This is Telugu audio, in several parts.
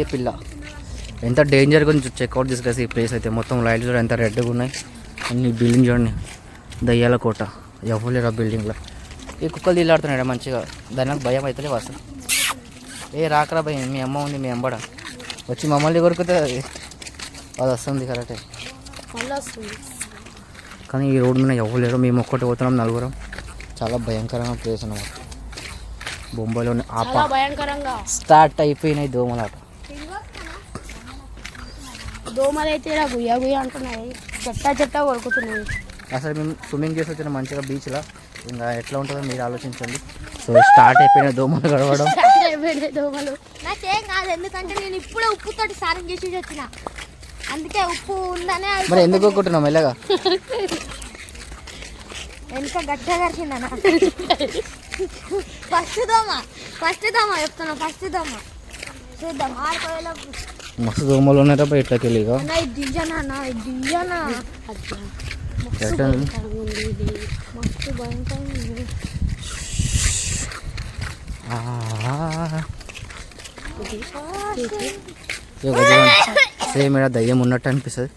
ఏ పిల్ల? ఎంత డేంజర్ గురించి చెక్అవుట్ తీసుకొస్తే ఈ ప్లేస్ అయితే మొత్తం లైట్లు చూడ ఎంత రెడ్గా ఉన్నాయి. అన్ని బిల్డింగ్ చూడండి. దయ్యాల కోట. ఎవరు లేరు ఆ బిల్డింగ్లో ఈ కుక్కలు తీలాడుతున్నాడు మంచిగా. దాని నాకు భయం అయితే అసలు ఏ రాకరా భయం మీ అమ్మ ఉంది మీ అమ్మడ. వచ్చి మమ్మల్ని కొరికితే. అది వస్తుంది కరెక్టే. కానీ ఈ రోడ్డు మీద ఎవరు లేరు. మేము ఒక్కటి పోతున్నాం నలుగురం. చాలా భయంకరమైన ప్లేస్ అన్నమాట బొంబాయిలోని ఆప. స్టార్ట్ అయిపోయినాయి దోమలాట. దోమలు అయితే ఇలా గుయ్య గుయ్య అంటున్నాయి. చెట్ట చెట్ట కొరుకుతున్నాయి. అసలు మేము స్విమ్మింగ్ చేసి వచ్చిన మంచిగా బీచ్లో. ఇంకా ఎట్లా ఉంటుందో మీరు ఆలోచించండి. సో స్టార్ట్ అయిపోయిన దోమలు గడవడం. అయిపోయినాయి దోమలు. నాకేం కాదు ఎందుకంటే నేను ఇప్పుడే ఉప్పుతోటి స్నానం చేసి వచ్చిన. అందుకే ఉప్పు ఉందనే మరి ఎందుకు కొట్టున్నాం మెల్లగా? వెనుక గట్టిగా కరిచిందన్న ఫస్ట్ దోమ ఫస్ట్ దోమ చెప్తున్నా ఫస్ట్ దోమ. చూద్దాం ఆడుకోవేలోపు మస్తు దోమలు ఉన్నారప్ప ఇట్లకి వెళ్ళి ఇక. అన్న ఇది దింజనా అన్న ఇది దింజనా ఎట్లా ఉంది? మస్తు భయంకరంగా ఉంది. ఆ. సేమ్ ఇక్కడ దయ్యం ఉన్నట్టు అనిపిస్తుంది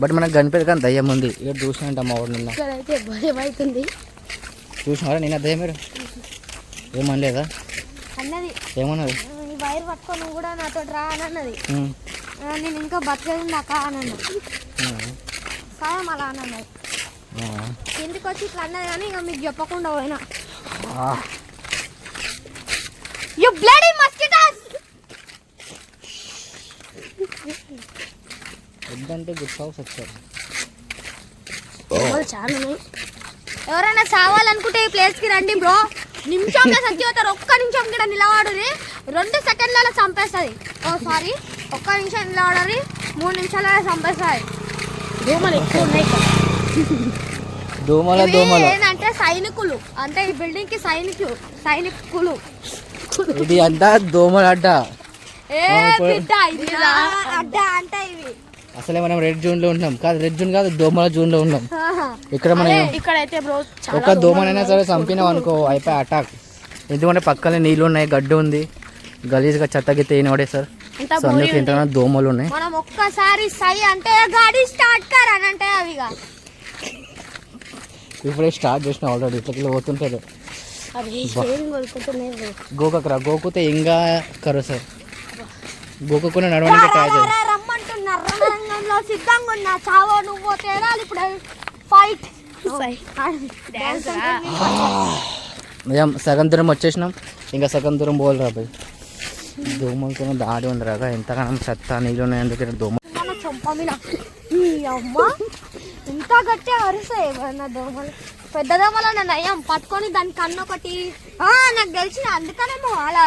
బట్ మనకు కనిపించదు కానీ దయ్యం ఉంది ఇక్కడ చూసినట్టు మా నిన్న భయం అవుతుంది చూసినారా నిన్న దయ్యం మీరు ఏమనలేదా అన్నది. ఏమన్నది? ఈ వైర్ పట్టుకొని కూడా నాతో రా అని అన్నది. నేను ఇంకా బతికేది అక్క అని అన్నా. ఉమ్. సాయం అలా అని అన్నది. ఇంటికి వచ్చి ఇట్లా అన్నది కానీ ఇంకా మీకు చెప్పకుండా పోయినా. యు బ్లడీ మస్కిటోస్ వద్దంటే గుడ్ హౌస్ వచ్చారు. చాలా? ఎవరైనా సావాలనుకుంటే ఈ ప్లేస్కి రండి బ్రో నిమిషంలో చచ్చిపోతారు ఒక్క నిమిషం కూడా నిలబడురి. రెండు సెకండ్లలో చంపేస్తుంది. ఓ సారీ ఒక్క నిమిషం నిలబడరి. మూడు నిమిషాలలో చంపేస్తుంది. దోమలు ఎక్కువ ఉన్నాయి. దోమల దోమల. ఏంటంటే సైనికులు. అంటే ఈ బిల్డింగ్కి సైనికులు. సైనికులు ఇది అంతా దోమల అడ్డ. ఏ బిడ్డ ఇది అడ్డ అంటే ఇవి. అసలే మనం రెడ్ జోన్లో ఉన్నాం కాదు రెడ్ జోన్ కాదు దోమల జోన్లో ఉన్నాం. ఇక్కడ మనం ఇక్కడైతే బ్రో చాలా ఒక దోమనైనా సరే చంపినాం అనుకో అయిపోయి అటాక్ ఎందుకంటే పక్కనే నీళ్ళు ఉన్నాయి గడ్డి ఉంది. గలీజ్గా చెత్త గిత్త ఏనవాడే సార్? సో అందుకే ఇంత దోమలు ఉన్నాయి. మనం ఒక్కసారి సై అంటే గాడి స్టార్ట్ కర్ అని అంటే అవి. ఇప్పుడే స్టార్ట్ చేసిన ఆల్రెడీ ఇట్లా పోతుంటారు. గోకకరా గోకుతే ఇంకా కరు సార్. గోకకుండా నడవడానికి ట్రై చేయాలి. రణరంగంలో సిద్ధంగా ఉన్నా. చావో నువ్వు తేరాలి ఇప్పుడు. ఫైట్ నిజం సగం దూరం వచ్చేసినాం. ఇంకా సగం దూరం పోవాలి రాబాయ్ దోమలతో దాడి ఉంది రాగా ఎంతగానో చెత్త నీళ్ళు ఉన్నాయి అందుకే దోమ మన చంపమిన ఈ అమ్మ ఇంత గట్టిగా అరుస్తాయి ఏమన్నా దోమలు? పెద్ద దోమలు నన్ను అయ్యాం పట్టుకొని దాని కన్ను ఒకటి. ఆ, నాకు తెలిసిన అందుకనేమో అలా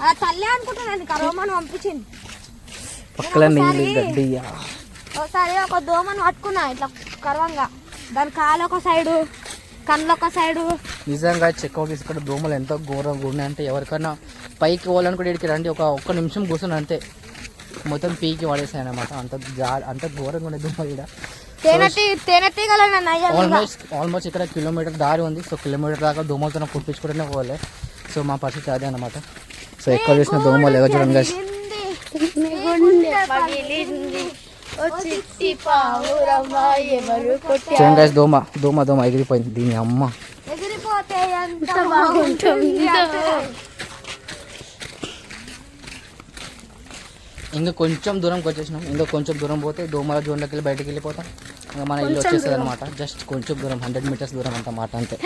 అలా తల్లి అనుకుంటున్నాను. కరోమాను పంపించింది. పక్కల నీళ్ళు గడ్డి ఒకసారి ఒక దోమను పట్టుకున్నా ఇట్లా కరవంగా. దాని కాలు ఒక సైడు కళ్ళు ఒక సైడు. నిజంగా చెక్అవుట్ తీసుకుంటే దోమలు ఎంతో ఘోరంగా ఉన్నాయి అంటే ఎవరికైనా పైకి పోవాలనుకుంటే ఇక్కడికి రండి. ఒక ఒక్క నిమిషం కూర్చొని అంతే. మొత్తం పీకి పడేసాయి అనమాట అంత జా అంత ఘోరంగా ఉండే దోమలు ఇక్కడ. ఆల్మోస్ట్ ఆల్మోస్ట్ ఇక్కడ కిలోమీటర్ దారి ఉంది. సో కిలోమీటర్ దాకా దోమలతో కుట్టించుకుంటూనే పోవాలి. సో మా పరిస్థితి అదే అనమాట సో ఎక్కడ చూసిన దోమలు ఎవరు చూడండి చూడండి guys, దోమ దోమ దోమ ఎగిరిపోయింది. దీని అమ్మ. ఎగిరిపోతే ఎంత బాగుంటుంది. ఇంకా కొంచెం దూరంకి వచ్చేసినాం ఇంకా కొంచెం దూరం పోతే దోమల జోన్లోకి వెళ్ళి బయటకు వెళ్ళిపోతాం. ఇంకా మన ఇల్లు వచ్చేస్తుంది అనమాట జస్ట్ కొంచెం దూరం హండ్రెడ్ మీటర్స్ దూరం అంత మాట అంతే.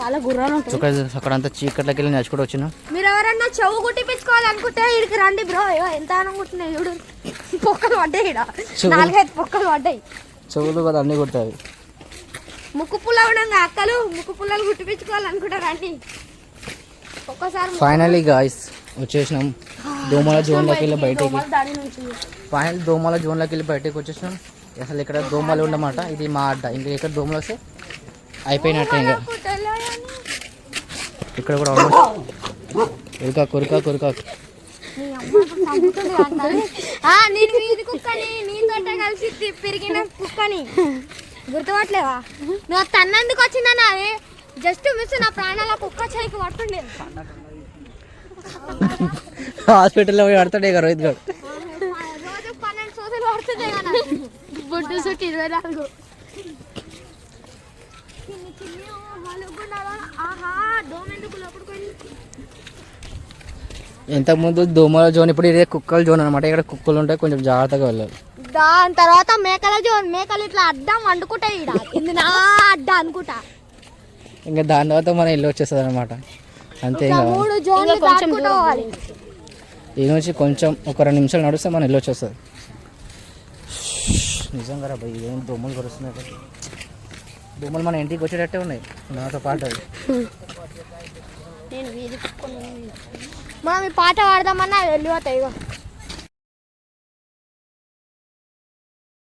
చాలా గుర్రాలు ఉంటాయి. అక్కడ అంతా చీకట్లోకి వెళ్ళి నడుచుకుంటూ వచ్చినాం. మీరు ఎవరన్నా చెవు కుట్టిపించుకోవాలనుకుంటే ఇక్కడికి రండి బ్రో. ఎంత అనుకుంటున్నాయి చూడు. పొక్కలు పడ్డాయి చెవులు. నాలుగైదు పొక్కలు పడ్డాయి. చెవులు కదా అన్నీ కొడతాయి. ముక్కు పుల్ల ఉండగా అక్కలు. ముక్కు పుల్లలు కుట్టిపించుకోవాలనుకుంటా రండి. ఒక్కసారి ముక్కు- ఫైనలీ గాయస్ వచ్చేసినాం. దోమల జోన్లోకి వెళ్ళి బయటికి. ఫైనల్ దోమల జోన్లోకి వెళ్ళి బయటకు వచ్చేసినాం. అసలు ఇక్కడ దోమలు ఉండమాట. ఇది మా అడ్డ. ఇంకా ఇక్కడ దోమలు వస్తే అయిపోయినట్టే ఇంకా. ఇక్కడ కూడా ఆల్మోస్ట్ కొరికా కొరికా కొరికా. నేను కుక్కని నీతోటే కలిసి పెరిగిన కుక్కని. గుర్తుపట్టలేవా? నువ్వు తన్నందుకు వచ్చిందని అది జస్ట్ మిస్ నా ప్రాణాల కుక్క చేయికి పట్టుండేది హాస్పిటల్లో పోయి పడతాడే రోహిత్ గారు రోజు పన్నెండు సోదలు కదా. చుట్టూ ఇరవై నాలుగు. చిన్ని చిన్ని ఆహా దోమ ఎందుకు లోపలికి ఇంతకుముందు దోమల జోన్ ఇప్పుడు ఇదే కుక్కల జోన్ అనమాట ఇక్కడ కుక్కలు ఉంటాయి కొంచెం జాగ్రత్తగా వెళ్ళాలి. దాని తర్వాత మేకల జోన్ మేకలు ఇట్లా అడ్డం వండుకుంటాయి ఈడ. ఇది నా అడ్డ అనుకుంటా. ఇంకా దాని తర్వాత మన ఇల్లు వచ్చేస్తుంది అనమాట అంతే ఇట్లా ఇంకా. మూడు జోన్లు ఇంకా కొంచెం దాటుకుంటూ పోవాలి. ఈ నుంచి కొంచెం ఒక రెండు నిమిషాలు నడిస్తే మన ఇల్లు వచ్చేస్తుంది. నిజంగా రా భయ్ ఏం దోమలు కరుస్తున్నాయి బొమ్మలు మన ఇంటికి వచ్చేటట్టే ఉన్నాయి. నాతో పాటు నేను వీధి మనం ఈ పాట పాడదామన్నా వెళ్ళిపోతాయి ఇగో.